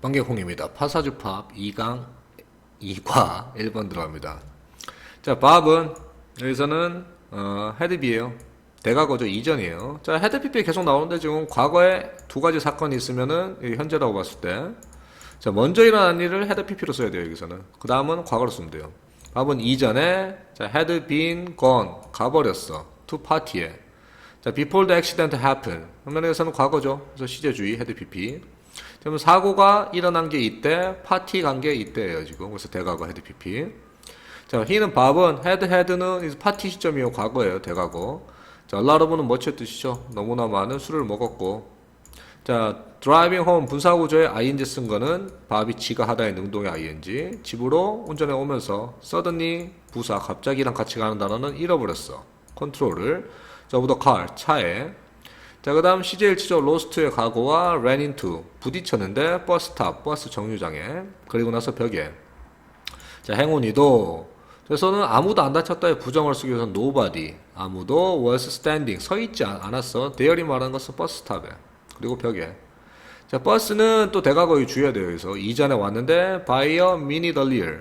빵개콩입니다. 파사주팝 2강 2과 1번 들어갑니다. 자, 밥은 여기서는 어, 헤드비예요. 대과거죠. 이전이에요. 자, 헤드피피 계속 나오는데 지금 과거에 두 가지 사건이 있으면은 현재라고 봤을 때 자, 먼저 일어난 일을 헤드피피로 써야 돼요. 여기서는. 그 다음은 과거로 쓰면 돼요. 밥은 이전에 자, had been gone 가버렸어. to party에. 자, before the accident happened. 여기서는 과거죠. 그래서 시제주의 헤드 PP. 그러면 사고가 일어난 게 이때, 파티 간 게 이때예요, 지금. 그래서 대과거 헤드 PP. 자, 히는 밥은 헤드 헤드는 파티 시점이요, 과거예요, 대과거. 자, 라르브는 뭐의 뜻이죠? 너무나 많은 술을 먹었고. 자, 드라이빙 홈 분사구조에 ing 쓴 거는 밥이 지가 하다의 능동의 ing. 집으로 운전해 오면서 suddenly 부사 갑자기랑 같이 가는 단어는 잃어버렸어. 컨트롤을. 자, 오더 car 차에. 자, 그 다음 CJ1치죠. 로스트의 과거와 ran into 부딪혔는데 버스 탑 버스 정류장에 그리고 나서 벽에. 자, 행운이도 그래서는 아무도 안 다쳤다의 부정을 쓰기 위해서 nobody 아무도 was standing 서 있지 않- 않았어. 대열이 말하는 것은 버스 탑에 그리고 벽에. 자, 버스는 또 대과거의 주의해야 돼요. 그래서 이전에 왔는데 by a minute earlier.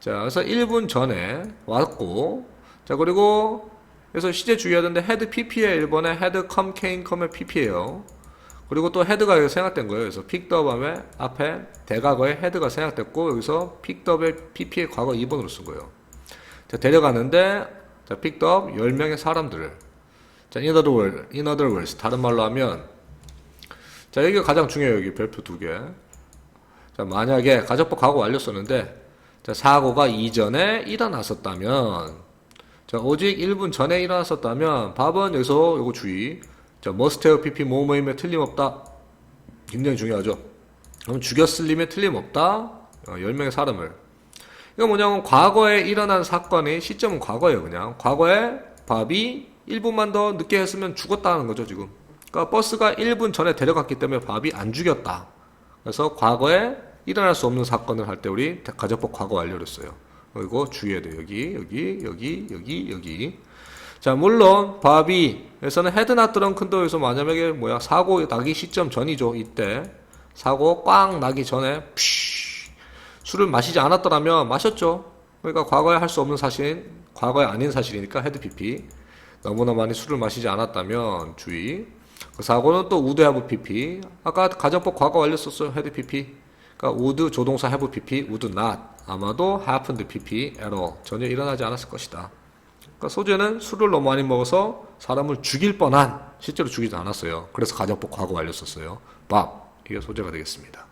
자, 그래서 1분 전에 왔고, 자, 그리고, 그래서 시제 주의하던데, 헤드 PP에 1번에 헤드 come came come의 PP예요. 그리고 또 헤드가 여기 생략된 거예요. 그래서 하면 앞에 대과거에 헤드가 생략됐고, 여기서 up의 PP의 과거 2번으로 쓴 거예요. 자, 데려가는데, 자, up 10명의 사람들을. 자, in other words, in other words, 다른 말로 하면, 자, 여기가 가장 중요해요. 여기 별표 두 개. 자, 만약에 가정법 과거 완료 썼는데, 자, 사고가 이전에 일어났었다면, 자, 오직 1분 전에 일어났었다면, 밥은 여기서 요거 주의. 자, must have pp 모모임에 틀림없다. 굉장히 중요하죠. 그럼 죽였을 림에 틀림없다. 어, 10명의 사람을. 이거 뭐냐면, 과거에 일어난 사건의 시점은 과거예요, 그냥. 과거에 밥이 1분만 더 늦게 했으면 죽었다는 거죠, 지금. 그러니까 버스가 1분 전에 데려갔기 때문에 밥이 안 죽였다. 그래서 과거에 일어날 수 없는 사건을 할 때 우리 가정법 과거 완료를 써요. 주의해야 돼요. 여기, 여기, 여기, 여기, 여기. 자, 물론 바비에서는 헤드나 드렁큰도에서 만약에 뭐야 사고 나기 시점 전이죠. 이때 사고 꽝 나기 전에 푸쉬 술을 마시지 않았더라면 마셨죠. 그러니까 과거에 할 수 없는 사실, 과거에 아닌 사실이니까 헤드 PP. 너무나 많이 술을 마시지 않았다면 주의. 그 사고는 또 해브 PP. 아까 가정법 과거 썼어요. 헤드 PP. 그러니까 우드 조동사 have PP, 우드 not. 아마도 happened PP, error. 전혀 일어나지 않았을 것이다. 그러니까 소재는 술을 너무 많이 먹어서 사람을 죽일 뻔한 실제로 죽이지 않았어요. 그래서 가정법 과거 완료 썼어요. 밥 이게 소재가 되겠습니다.